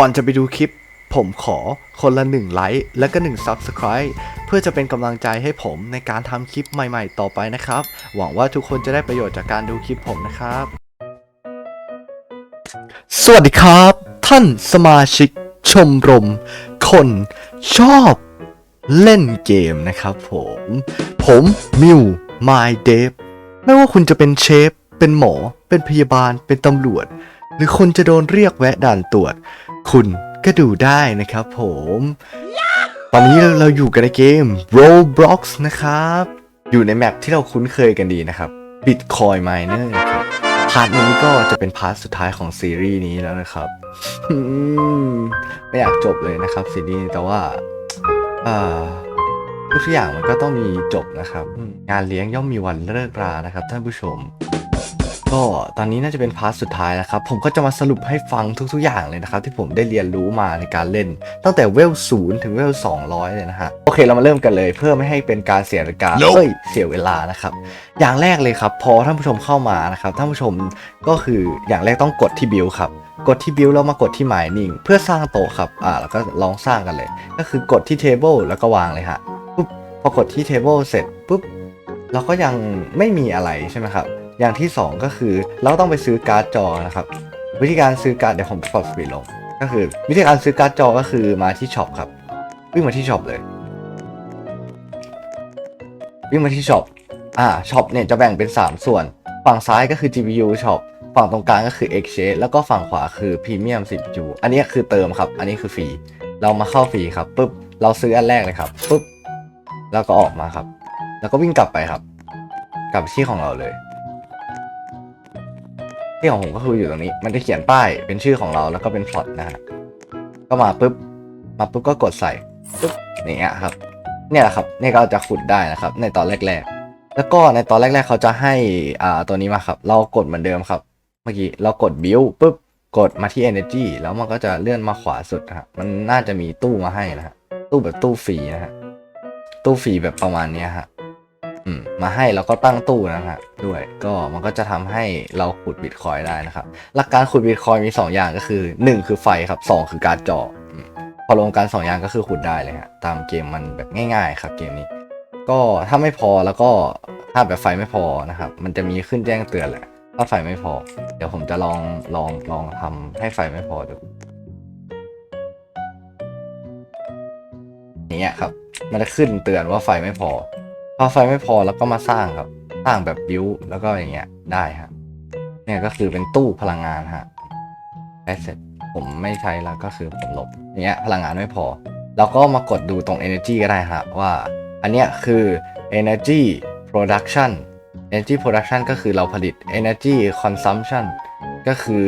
ก่อนจะไปดูคลิป ผมขอคนละ1ไลค์และก็1 Subscribe เพื่อจะเป็นกำลังใจให้ผมในการทำคลิปใหม่ๆ ต่อไปนะครับ หวังว่าทุกคนจะได้ประโยชน์จากการดูคลิปผมนะครับ สวัสดีครับ ท่านสมาชิกชมรม คนชอบเล่นเกมนะครับผม ผมมิว My d e v ไม่ว่าคุณจะเป็นเชฟ เป็นหมอ เป็นพยาบาล เป็นตำรวจ หรือคุณจะโดนเรียกแวะด่านตรวจ คุณก็ดูได้นะครับผม ตอนนี้เราอยู่กันในเกม Roblox นะครับ อยู่ในแมปที่เราคุ้นเคยกันดีนะครับ Bitcoin Miner นะครับพาร์ทนี้ก็จะเป็นพาร์ทสุดท้ายของซีรีส์นี้แล้วนะครับไม่อยากจบเลยนะครับซีรีส์แต่ว่าทุกอย่างมันก็ต้องมีจบนะครับ งานเลี้ยงย่อมมีวันเลิกรานะครับท่านผู้ชม ก็ตอนนี้น่าจะเป็นพาร์ทสุดท้ายนะครับ ผมก็จะมาสรุปให้ฟังทุกๆอย่างเลยนะครับ ที่ผมได้เรียนรู้มาในการเล่น ตั้งแต่เวลศูนย์ถึงเวล200เลยนะฮะ โอเคเรามาเริ่มกันเลยเพื่อไม่ให้เป็นการเสียเวลาเอ้ยเสียเวลานะครับ อย่างแรกเลยครับ พอท่านผู้ชมเข้ามานะครับท่านผู้ชมก็คืออย่างแรกต้องกดที่บิลครับกดที่บิลแล้วมากดที่ mining เพื่อสร้างโต๊ะครับอ่าแล้วก็ลองสร้างกันเลย ก็คือกดที่ table แล้วก็วางเลยฮะปุ๊บพอกดที่ table เสร็จปุ๊บเราก็ยังไม่มีอะไรใช่ไหมครับ อย่างที่ 2 ก็คือเราต้องไปซื้อการ์ดจอนะครับ วิธีการซื้อการ์ดเดี๋ยวผมปรับสปีดลง ก็คือ วิธีการซื้อการ์ดจอก็คือมาที่ช็อปครับวิ่งมาที่ช็อปเลยวิ่งมาที่ช็อปอ่าช็อปเนี่ยจะแบ่งเป็น 3 ส่วน ฝั่งซ้ายก็คือ GPU ช็อปฝั่งตรงกลางก็คือ Exchange แล้วก็ฝั่งขวาคือ Premium CPU อันนี้คือเติมครับ อันนี้คือฟรี เรามาเข้าฟรีครับปุ๊บ เราซื้ออันแรกเลยครับปุ๊บ แล้วก็ออกมาครับ แล้วก็วิ่งกลับไปครับ กลับที่ของเราเลย ที่ของผมก็คืออยู่ตรงนี้ มันจะเขียนป้ายเป็นชื่อของเราแล้วก็เป็นพล็อตนะฮะ ก็มาปุ๊บ มาปุ๊บก็กดใส่ปุ๊บนี่ฮะครับ เนี่ยแหละครับนี่ก็จะขุดได้นะครับ ในตอนแรก ๆ แล้วก็ในตอนแรก ๆ เขาจะให้อ่าตัวนี้มาครับ เรากดเหมือนเดิมครับ เมื่อกี้เรากด build ปุ๊บ กดมาที่ energy แล้วมันก็จะเลื่อนมาขวาสุดนะฮะมันน่าจะมีตู้มาให้นะฮะ ตู้แบบตู้ฟรีนะฮะ ตู้ฟรีแบบประมาณนี้ฮะ มาให้แล้วก็ตั้งตู้นะฮะด้วยก็มันก็จะทำให้เราขุดบิตคอยได้นะครับ หลักการขุดบิตคอยมี 2 อย่างก็คือ 1 คือไฟครับ 2 คือการจออืมพอรวมกัน2อย่างก็คือขุดได้เลยฮะตามเกมมันแบบง่ายๆครับเกมนี้ ก็ถ้าไม่พอแล้วก็ถ้าแบบไฟไม่พอนะครับ มันจะมีขึ้นแจ้งเตือนแหละ ถ้าไฟไม่พอ เดี๋ยวผมจะลองลองลองทำให้ไฟไม่พอดูอย่างเงี้ยครับ มันจะขึ้นเตือนว่าไฟไม่พอ พอไฟไม่พอแล้วก็มาสร้างครับ สร้างแบบบิวแล้วก็อย่างเงี้ยได้ฮะเนี่ยก็คือเป็นตู้พลังงานฮะได้เสร็จผมไม่ใช้แล้วก็คือผมลบอย่างเงี้ยพลังงานไม่พอเราก็มากดดูตรง energy ก็ได้ฮะว่า อันเนี้ยคือ energy production energy production ก็คือเราผลิต energy consumption ก็คือ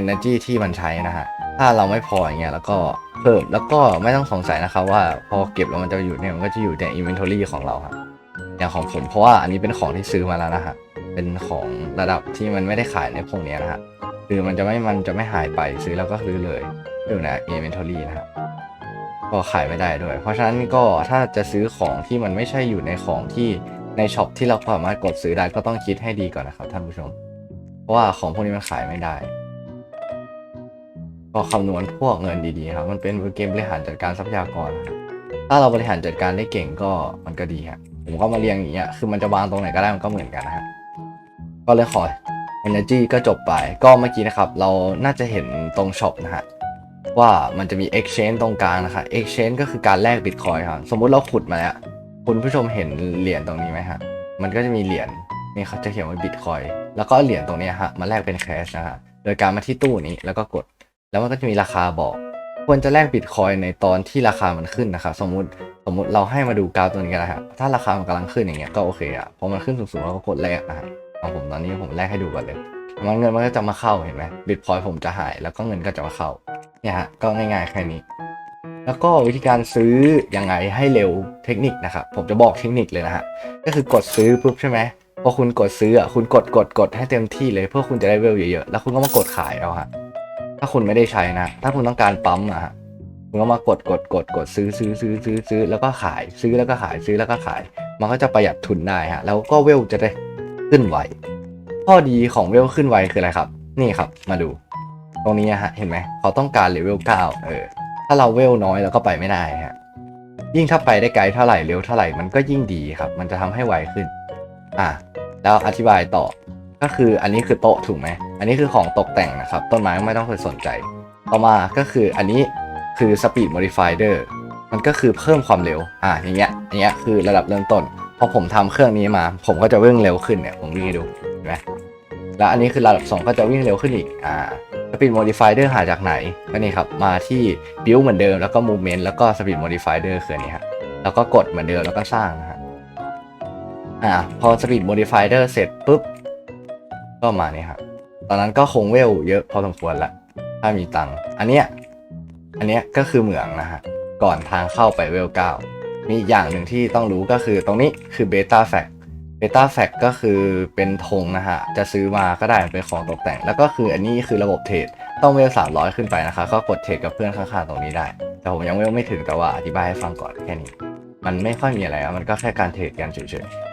energy ที่มันใช้นะฮะ ถ้าเราไม่พออย่างเงี้ยแล้วก็เพิ่มแล้วก็ไม่ต้องสงสัยนะครับว่าพอเก็บแล้วมันจะอยู่เนี่ยมันก็จะอยู่ใน inventory ของเราครับ อย่างของผมเพราะว่าอันนี้เป็นของที่ซื้อมาแล้วนะฮะเป็นของระดับที่มันไม่ได้ขายในพวกนี้นะฮะคือมันจะไม่มันจะไม่หายไปซื้อแล้วก็ซื้อเลยอยู่ใน inventory นะฮะก็ขายไม่ได้ด้วย เพราะฉะนั้นก็ถ้าจะซื้อของที่มันไม่ใช่อยู่ในของที่ในช็อปที่เราสามารถกดซื้อได้ก็ต้องคิดให้ดีก่อนนะครับท่านผู้ชม เพราะว่าของพวกนี้มันขายไม่ได้ ก็คำนวณพวกเงินดีๆครับ มันเป็นเกมบริหารจัดการทรัพยากร ถ้าเราบริหารจัดการได้เก่งก็มันก็ดีครับ ผมก็มาเรียงอย่างเงี้ยคือมันจะวางตรงไหนก็ได้มันก็เหมือนกันนะฮะก็เลยขอ energy ก็จบไป ก็เมื่อกี้นะครับ เราน่าจะเห็นตรงช็อปนะฮะว่ามันจะมี exchange ตรงกลางนะครับ exchange ก็คือการแลก bitcoin ครับ สมมุติเราขุดมาแล้ว คุณผู้ชมเห็นเหรียญตรงนี้ไหมฮะ มันก็จะมีเหรียญนี่เขาจะเขียนว่า bitcoin แล้วก็เหรียญตรงนี้ฮะมาแลกเป็น cash นะฮะโดยการมาที่ตู้นี้แล้วก็กด แล้วมันก็จะมีราคาบอก ควรจะแลกบิตคอยในตอนที่ราคามันขึ้นนะครับสมมุติสมมุติเราให้มาดูกราฟตัวนี้กันนะครับถ้าราคามันกำลังขึ้นอย่างเงี้ยก็โอเคอะพอมันขึ้นสูงๆเราก็กดแลกนะฮะของผมตอนนี้ผมแลกให้ดูก่อนเลยมันเงินมันก็จะมาเข้าเห็นไหมบิตคอยผมจะหายแล้วก็เงินก็จะมาเข้าเนี่ยฮะก็ง่ายๆแค่นี้ แล้วก็วิธีการซื้อยังไงให้เร็วเทคนิคนะครับผมจะบอกเทคนิคเลยนะฮะก็คือกดซื้อปุ๊บใช่ไหมพอคุณกดซื้ออะคุณกดกดกดให้เต็มที่เลยเพื่อคุณจะได้เวลเยอะๆแล้วคุณก็มากดขายเอาฮะาคุณไม่ได้ใช้นะ ถ้าคุณต้องการปั๊มอะฮะคุณก็มากดกดกดกดซื้อซื้อซื้อซื้อซื้อแล้วก็ขายซื้อแล้วก็ขายซื้อแล้วก็ขาย มันก็จะประหยัดทุนได้ฮะแล้วก็เวลจะได้ขึ้นไวข้อดีของเวลขึ้นไวคืออะไรครับ นี่ครับมาดู ตรงนี้อะฮะเห็นไหมเขาต้องการเลเวลเก้าเออถ้าเราเวลน้อยเราก็ไปไม่ได้ฮะยิ่งถ้าไปได้ไกลเท่าไหร่เร็วเท่าไหร่มันก็ยิ่งดีครับ มันจะทำให้ไวขึ้น อะแล้วอธิบายต่อ ก็คืออันนี้คือโต๊ะถูกไหม อันนี้คือของตกแต่งนะครับ ต้นไม้ไม่ต้องไปสนใจ ต่อมาก็คืออันนี้คือ speed modifier มันก็คือเพิ่มความเร็ว อะอย่างเงี้ย อย่างเงี้ยคือระดับเริ่มต้น พอผมทำเครื่องนี้มา ผมก็จะวิ่งเร็วขึ้นเนี่ย ผมวิ่งดูเห็นไหมแล้วอันนี้คือระดับ 2 ก็จะวิ่งเร็วขึ้นอีก อ่า speed modifier หาจากไหน ก็นี่ครับ มาที่ build เหมือนเดิม แล้วก็ movement แล้วก็ speed modifier คืออันนี้ฮะแล้วก็กดเหมือนเดิมแล้วก็สร้างนะฮะ อ่า พอ speed modifier เสร็จปุ๊บ ก็มาเนี่ยครับ ตอนนั้นก็คงเวลเยอะพอสมควรละ ถ้ามีตังค์อันเนี้ย อันเนี้ยก็คือเหมืองนะฮะ ก่อนทางเข้าไปเวลเก้ามีอีกอย่างหนึ่งที่ต้องรู้ก็คือตรงนี้คือเบต้าแฟกเบต้าแฟกก็คือเป็นธงนะฮะ จะซื้อมาก็ได้เป็นของตกแต่ง แล้วก็คืออันนี้คือระบบเทรด ต้องเวล300ขึ้นไปนะคะ ก็กดเทรดกับเพื่อนข้างๆตรงนี้ได้ แต่ผมยังเวลไม่ถึงแต่ว่าอธิบายให้ฟังก่อนแค่นี้ มันไม่ค่อยมีอะไรมันก็แค่การเทรดกันเฉยๆ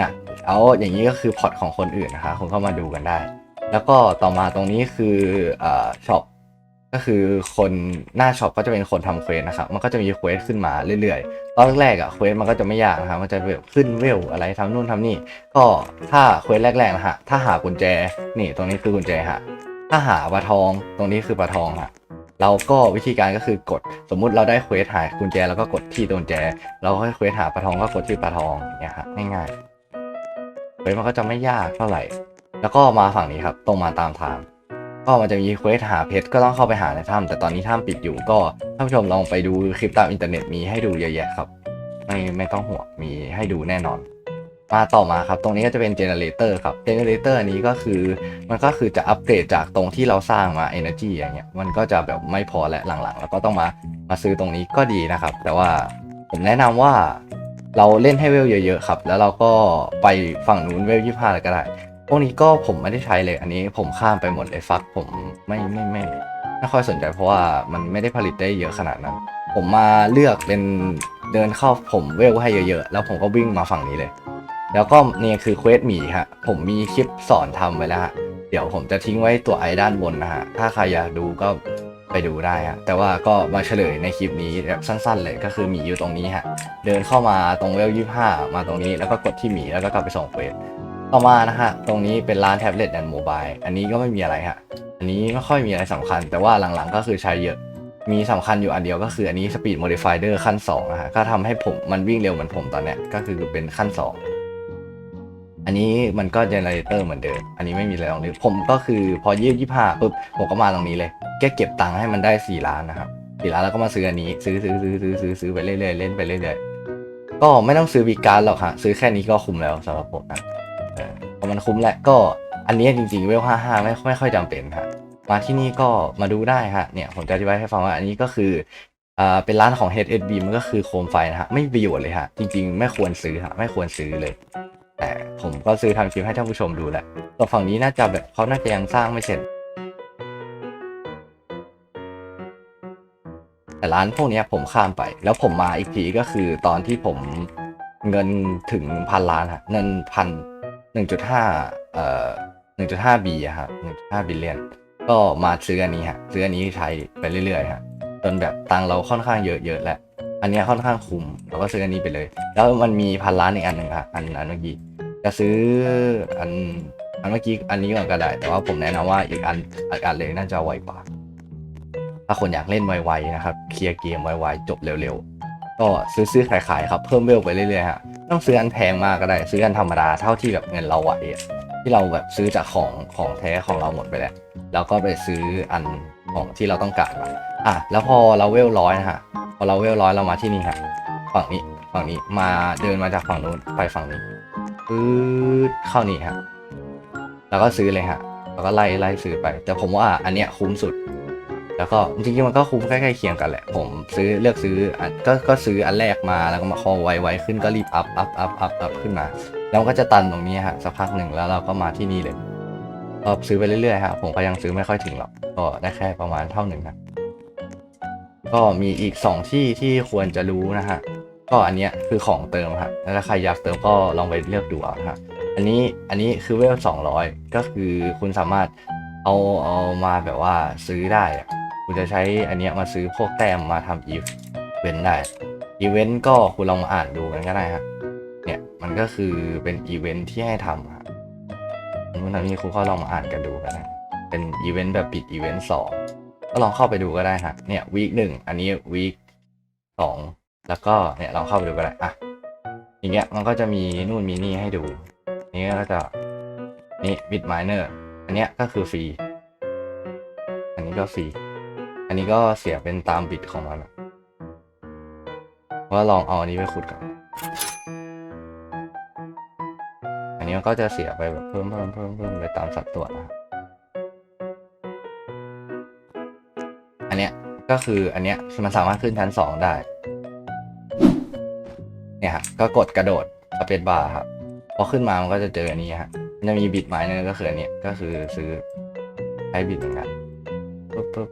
นะเอาอย่างนี้ก็คือพอร์ตของคนอื่นนะคะคุณเข้ามาดูกันได้ แล้วก็ต่อมาตรงนี้คืออ่าช็อปก็คือคนหน้าช็อปก็จะเป็นคนทำเควสนะครับ มันก็จะมีเควสขึ้นมาเรื่อยๆ ตอนแรกๆอะเควสมันก็จะไม่ยากนะครับ มันจะแบบขึ้นเวลอะไรทำนู่นทำนี่ ก็ถ้าเควสแรกๆนะฮะ ถ้าหากุญแจ นี่ตรงนี้คือกุญแจฮะ ถ้าหาปลาทอง ตรงนี้คือปลาทองฮะ เราก็วิธีการก็คือกด สมมุติเราได้เควสหากุญแจแล้วก็กดที่ตัวกุญแจ เราก็ให้เควสหาปลาทองก็กดที่ปลาทองอย่างเงี้ยฮะ ง่ายๆ เควสมันก็จะไม่ยากเท่าไหร่ แล้วก็มาฝั่งนี้ครับตรงมาตามทาง ก็มันจะมีเควสหาเพชรก็ต้องเข้าไปหาในถ้ำแต่ตอนนี้ถ้ำปิดอยู่ก็ท่านผู้ชมลองไปดูคลิปตามอินเทอร์เน็ตมีให้ดูเยอะแยะครับ ไม่ไม่ต้องห่วงมีให้ดูแน่นอน มาต่อมาครับ ตรงนี้ก็จะเป็นเจเนเรเตอร์ครับเจเนเรเตอร์นี้ก็คือมันก็คือจะอัปเกรดจากตรงที่เราสร้างมา Energy อย่างเงี้ยมันก็จะแบบไม่พอและหลังๆ แล้วก็ต้องมามาซื้อตรงนี้ก็ดีนะครับ แต่ว่าผมแนะนำว่า เราเล่นให้เวลเยอะๆครับ แล้วเราก็ไปฝั่งนู้นเวลยี่ห้าก็ได้ พวกนี้ก็ผมไม่ได้ใช้เลย อันนี้ผมข้ามไปหมดเลยฟักผมไม่ไม่ไม่ไม่ค่อยสนใจเพราะว่ามันไม่ได้ผลิตได้เยอะขนาดนั้น ผมมาเลือกเป็นเดินเข้าผมเวลให้เยอะๆ แล้วผมก็วิ่งมาฝั่งนี้เลย แล้วก็เนี่ยคือเควสหมีฮะ ผมมีคลิปสอนทำไว้แล้วฮะ เดี๋ยวผมจะทิ้งไว้ตัวไอด้านบนนะฮะ ถ้าใครอยากดูก็ ไปดูได้ฮะแต่ว่าก็มาเฉลยในคลิปนี้แบบสั้น ๆ เลยก็คือหมีอยู่ตรงนี้ฮะเดินเข้ามาตรงเวลยี่ห้ามาตรงนี้แล้วก็กดที่หมีแล้วก็กลับไปส่งเควสต่อมานะฮะตรงนี้เป็นร้านแท็บเล็ตแอนด์โมบายอันนี้ก็ไม่มีอะไรฮะอันนี้ไม่ค่อยมีอะไรสำคัญ แต่ว่าหลังๆก็คือใช้เยอะมีสำคัญอยู่อันเดียวก็คืออันนี้ Speed Modifier ขั้น2นะฮะก็ทำให้ผมมันวิ่งเร็วเหมือนผมตอนเนี้ยก็คือเป็นขั้น 2 อันนี้มันก็เจเนเรเตอร์เหมือนเดิม อันนี้ไม่มีอะไรตรงนี้ ผมก็คือพอยี่ยี่ห้าปุ๊บผมก็มาตรงนี้เลยแค่เก็บตังค์ให้มันได้ 4 ล้านนะครับ4ล้านแล้วก็มาซื้ออันนี้ ซื้อซื้อซื้อซื้อซื้อซื้อไปเรื่อยๆเล่นไปเรื่อยๆก็ไม่ต้องซื้อวีการ์ดหรอกฮะซื้อแค่นี้ก็คุ้มแล้วสำหรับผมนะเออพอมันคุ้มแหละก็อันนี้จริงๆเวลห้าห้าไม่ไม่ค่อยจำเป็นฮะมาที่นี่ก็มาดูได้ฮะเนี่ยผมจะอธิบายให้ฟังว่าอันนี้ก็คืออ่าเป็นร้านของ HSB มันก็คือโคมไฟนะฮะไม่มีประโยชน์เลยฮะจริงๆ ไม่ควรซื้อฮะไม่ควรซื้อเลย แต่ผมก็ซื้อทำคลิปให้ท่านผู้ชมดูแหละส่วนฝั่งนี้น่าจะแบบเขาน่าจะยังสร้างไม่เสร็จ แต่ร้านพวกนี้ผมข้ามไป แล้วผมมาอีกทีก็คือตอนที่ผมเงินถึงพันล้านฮะเงินพันหนึ่งจุดห้าเอ่อหนึ่งจุดห้าบีอะครับหนึ่งจุดห้าบิลเลียนก็มาซื้ออันนี้ฮะซื้ออันนี้ใช้ไปเรื่อยๆฮะจนแบบตังเราค่อนข้างเยอะๆแล้ว อันนี้ค่อนข้างคุ้มเราก็ซื้ออันนี้ไปเลย แล้วมันมีพันล้านอีกอันหนึ่งฮะอันอันเมื่อกี้จะซื้ออันอันเมื่อกี้อันนี้ก่อนก็ได้ แต่ว่าผมแนะนำว่าอีกอันอีกอันเลยน่าจะไวกว่า ถ้าคนอยากเล่นไวๆนะครับเคลียร์เกมไวๆจบเร็วๆ ก็ซื้อซื้อขายๆครับเพิ่มเวลไปเรื่อยๆฮะต้องซื้ออันแพงมากก็ได้ ซื้ออันธรรมดาเท่าที่แบบเงินเราไหวที่เราแบบซื้อจากของของแท้ของเราหมดไปแล้วแล้วก็ไปซื้ออันของที่เราต้องการมาอะแล้วพอเราเวลร้อยนะฮะ พอเราเวลร้อยเรามาที่นี่ฮะฝั่งนี้ฝั่งนี้มาเดินมาจากฝั่งนู้นไปฝั่งนี้ปื๊ดเข้านี่ฮะแล้วก็ซื้อเลยฮะแล้วก็ไล่ไล่ซื้อไป แต่ผมว่าอันเนี้ยคุ้มสุด แล้วก็จริงๆมันก็คุ้มใกล้ๆเคียงกันแหละ ผมซื้อเลือกซื้ออันก็ก็ซื้ออันแรกมาแล้วก็มาคอไวๆขึ้นก็รีบอัพอัพอัพอัพอัพขึ้นมา แล้วก็จะตันตรงนี้ฮะสักพักหนึ่งแล้วเราก็มาที่นี่เลยก็ซื้อไปเรื่อยๆฮะผมก็ยังซื้อไม่ค่อยถึงหรอกก็ได้แค่ประมาณเท่าหนึ่งนะ ก็มีอีกสองที่ที่ควรจะรู้นะฮะก็อันเนี้ยคือของเติมครับแล้วถ้าใครอยากเติมก็ลองไปเลือกดูเอานะฮะอันนี้อันนี้คือเวลสองร้อยก็คือคุณสามารถเอาเอามาแบบว่าซื้อได้คุณจะใช้อันเนี้ยมาซื้อพวกแต้มมาทำอีเวนต์ได้อีเวนต์ก็คุณลองมาอ่านดูกันก็ได้ฮะเนี่ยมันก็คือเป็นอีเวนต์ที่ให้ทำฮะวันนี้คุณก็ลองมาอ่านกันดูกันนะเป็นอีเวนต์แบบปิดอีเวนต์สอง ก็ลองเข้าไปดูก็ได้ฮะเนี่ยวีคหนึ่งอันนี้วีคสองแล้วก็เนี่ยลองเข้าไปดูก็ได้อะอย่างเงี้ยมันก็จะมีนู่นมีนี่ให้ดู นี่ก็จะนี่บิตไมเนอร์อันเนี้ยก็คือฟรี อันนี้ก็ฟรีอันนี้ก็เสียเป็นตามบิตของมันอะว่าลองเอาอันนี้ไปขุดกันอันนี้มันก็จะเสียไปแบบเพิ่มเพิ่มเพิ่มเพิ่มไปตามสัดส่วนนะครับ อันเนี้ยก็คืออันเนี้ยมันสามารถขึ้นชั้นสองได้ เนี่ยฮะก็กดกระโดดสเปซบาร์ครับพอขึ้นมามันก็จะเจออันนี้ฮะมันจะมีบิตไมเนอร์ก็คืออันเนี้ยก็คือซื้อใช้บิตเหมือนกันปุ๊บปุ๊บ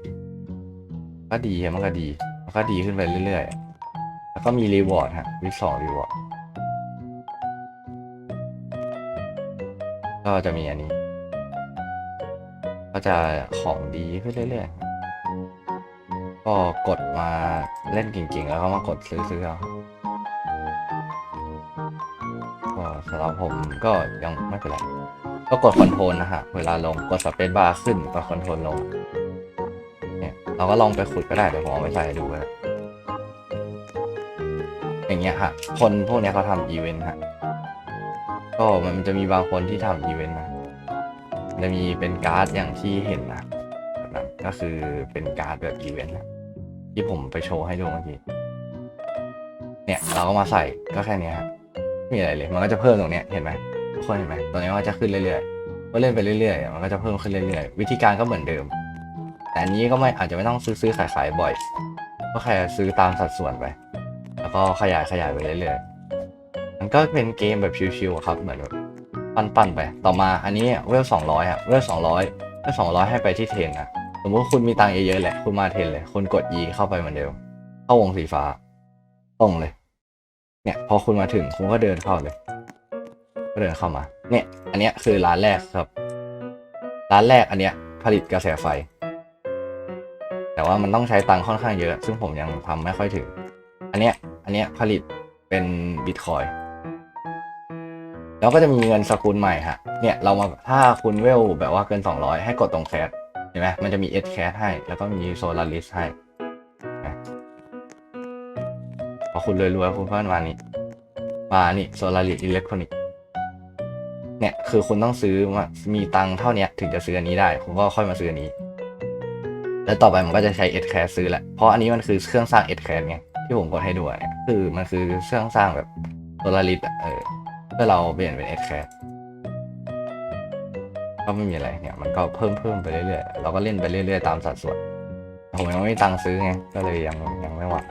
ก็ดีมันก็ดีมันก็ดีขึ้นไปเรื่อยๆ แล้วก็มีรีวอร์ดฮะวิสองรีวอร์ดก็จะมีอันนี้ ก็จะของดีขึ้นเรื่อยๆ ก็กดมาเล่นเก่งๆ แล้วก็มากดซื้อๆเอาก็สำหรับผมก็ยังไม่เป็นไร ก็กดคอนโทรลนะฮะ เวลาลงกดสเปซบาร์ขึ้นกดคอนโทรลลง เนี่ยเราก็ลองไปขุดก็ได้เดี๋ยวผมเอาไปใส่ดูนะอย่างเงี้ยฮะ คนพวกเนี้ยเขาทำอีเวนต์ฮะ ก็มันจะมีบางคนที่ทำอีเวนต์นะ จะมีเป็นการ์ดอย่างที่เห็นนะก็คือเป็นการ์ดแบบอีเวนต์นะ ที่ผมไปโชว์ให้ดูเมื่อกี้ เนี่ย เราก็มาใส่ก็แค่นี้ยฮะไม่มีอะไรเลย มันก็จะเพิ่มตรงเนี้ยเห็นไหมทุกคนเห็นไหมตรงนี้มันจะขึ้นเรื่อยๆก็เล่นไปเรื่อยๆ มันก็จะเพิ่มขึ้นเรื่อยๆ วิธีการก็เหมือนเดิม แต่อันนี้ก็ไม่อาจจะไม่ต้องซื้อซื้อขายขายบ่อย ก็แค่ซื้อตามสัดส่วนไป แล้วก็ขยายขยายไปเรื่อยๆ มันก็เป็นเกมแบบชิวๆครับ เหมือนปั้นๆไป ต่อมาอันนี้เวลสองร้อยอะเวลสองร้อยเวลสองร้อยให้ไปที่เทนนะ สมมติคุณมีตังค์เยอะๆแหละคุณมาเทนเลย คุณกด E เข้าไปเหมือนเดิมเข้าวงสีฟ้าตรงเลย เนี่ย พอคุณมาถึงคุณก็เดินเข้าเลย ก็เดินเข้ามา เนี่ย อันเนี้ยคือร้านแรกครับ ร้านแรกอันเนี้ย ผลิตกระแสไฟ แต่ว่ามันต้องใช้ตังค์ค่อนข้างเยอะ ซึ่งผมยังทำไม่ค่อยถึง อันเนี้ย อันเนี้ยผลิตเป็นบิตคอยแล้วก็จะมีเงินสกุลใหม่ฮะ เนี่ยเรามาถ้าคุณเวลแบบว่าเกิน 200 ให้กดตรงแคส เห็นไหมมันจะมี S แคสให้ แล้วก็มีโซลาริสให้พอคุณรวยๆคุณก็มานี่มานี่โซลาริสอิเล็กทรอนิกเนี่ยคือคุณต้องซื้อมามีตังค์เท่านี้ถึงจะซื้ออันนี้ได้ คุณก็ค่อยมาซื้ออันนี้ แล้วต่อไปมันก็จะใช้ S แคสซื้อแหละ เพราะอันนี้มันคือเครื่องสร้าง S แคสไงที่ผมกดให้ดูเนี่ยคือมันคือเครื่องสร้างแบบโซลาริสอะเออเพื่อเราเปลี่ยนเป็น S แคส ก็ไม่มีอะไรเนี่ยมันก็เพิ่มเพิ่มไปเรื่อยๆเราก็เล่นไปเรื่อยๆตามสัดส่วนผมยังไม่มีตังค์ซื้อไงก็เลยยังยังไม่หวัง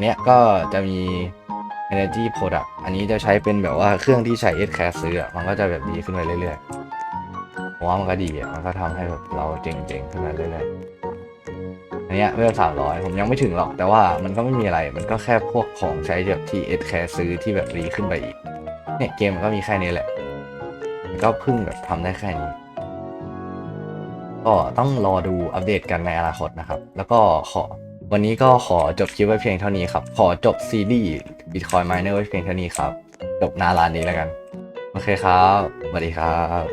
เนี่ยก็จะมี energy product อันนี้จะใช้เป็นแบบว่าเครื่องที่ใช้ S แคสซื้อมันก็จะแบบดีขึ้นไปเรื่อยๆผมว่ามันก็ดีอะมันก็ทำให้แบบเราเจ๋งๆขึ้นมาเรื่อยๆอันเนี้ยเวลสามร้อยผมยังไม่ถึงหรอก แต่ว่ามันก็ไม่มีอะไรมันก็แค่พวกของใช้แบบที่เอสแคซื้อที่แบบรีขึ้นไปอีกเนี่ยเกมมันก็มีแค่นี้แหละ ก็เพิ่งแบบทำได้แค่นี้ ก็ต้องรอดูอัปเดตกันในอนาคตนะครับ แล้วก็ขอวันนี้ก็ขอจบคลิปไว้เพียงเท่านี้ครับ ขอจบซีรีส์ Bitcoin Miner ไว้เพียงเท่านี้ครับ จบหนาร้านนี้แล้วกัน โอเคครับสวัสดีครับ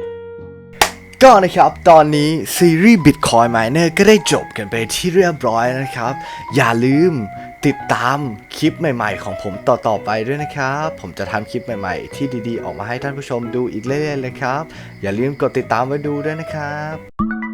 ก็นะครับตอนนี้ซีรีส์ Bitcoin Miner ก็ได้จบกันไปที่เรียบร้อยนะครับ อย่าลืม ติดตามคลิปใหม่ๆ ของผมต่อๆไปด้วยนะครับ ผมจะทำคลิปใหม่ๆ ที่ดีๆ ออกมาให้ท่านผู้ชมดูอีกเรื่อยๆเลยครับ อย่าลืมกดติดตามไว้ดูด้วยนะครับ